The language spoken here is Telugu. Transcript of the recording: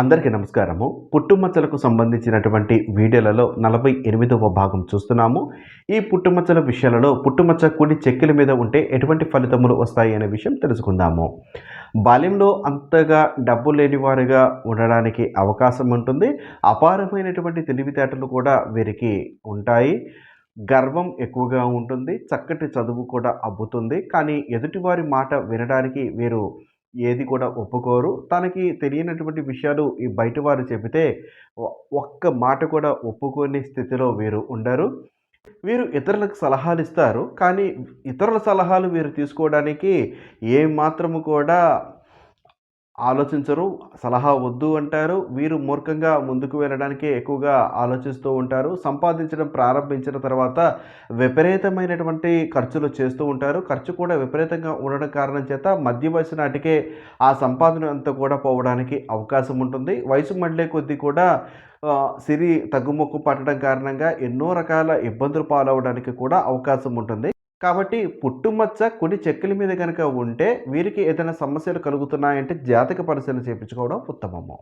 అందరికీ నమస్కారము. పుట్టుమచ్చలకు సంబంధించినటువంటి వీడియోలలో నలభై ఎనిమిదవ భాగం చూస్తున్నాము. ఈ పుట్టుమచ్చల విషయాలలో పుట్టుమచ్చ కుడి చెక్కిల మీద ఉంటే ఎటువంటి ఫలితములు వస్తాయి అనే విషయం తెలుసుకుందాము. బాల్యంలో అంతగా డబ్బు లేనివారుగా ఉండడానికి అవకాశం ఉంటుంది. అపారమైనటువంటి తెలివితేటలు కూడా వీరికి ఉంటాయి. గర్వం ఎక్కువగా ఉంటుంది. చక్కటి చదువు కూడా అబ్బుతుంది. కానీ ఎదుటివారి మాట వినడానికి వీరు ఏది కూడా ఒప్పుకోరు. తనకి తెలియనటువంటి విషయాలు ఈ బయట వారు చెబితే ఒక్క మాట కూడా ఒప్పుకోని స్థితిలో వీరు ఉండరు. వీరు ఇతరులకు సలహాలు ఇస్తారు. కానీ ఇతరుల సలహాలు వీరు తీసుకోవడానికి ఏ కూడా ఆలోచించరు సలహా వద్దు అంటారు. వీరు మూర్ఖంగా ముందుకు వెళ్ళడానికే ఎక్కువగా ఆలోచిస్తూ ఉంటారు. సంపాదించడం ప్రారంభించిన తర్వాత విపరీతమైనటువంటి ఖర్చులు చేస్తూ ఉంటారు. ఖర్చు కూడా విపరీతంగా ఉండడం కారణం చేత మధ్య వయసు నాటికే ఆ సంపాదన అంతా కూడా పోవడానికి అవకాశం ఉంటుంది. వయసు మళ్ళీ కొద్దీ కూడా సిరి తగ్గుముక్కు పట్టడం కారణంగా ఎన్నో రకాల ఇబ్బందులు పాలవడానికి కూడా అవకాశం ఉంటుంది. కాబట్టి పుట్టుమచ్చ కొన్ని చెక్కుల మీద కనుక ఉంటే వీరికి ఏదైనా సమస్యలు కలుగుతున్నాయంటే జాతక పరిశీలన చేయించుకోవడం ఉత్తమము.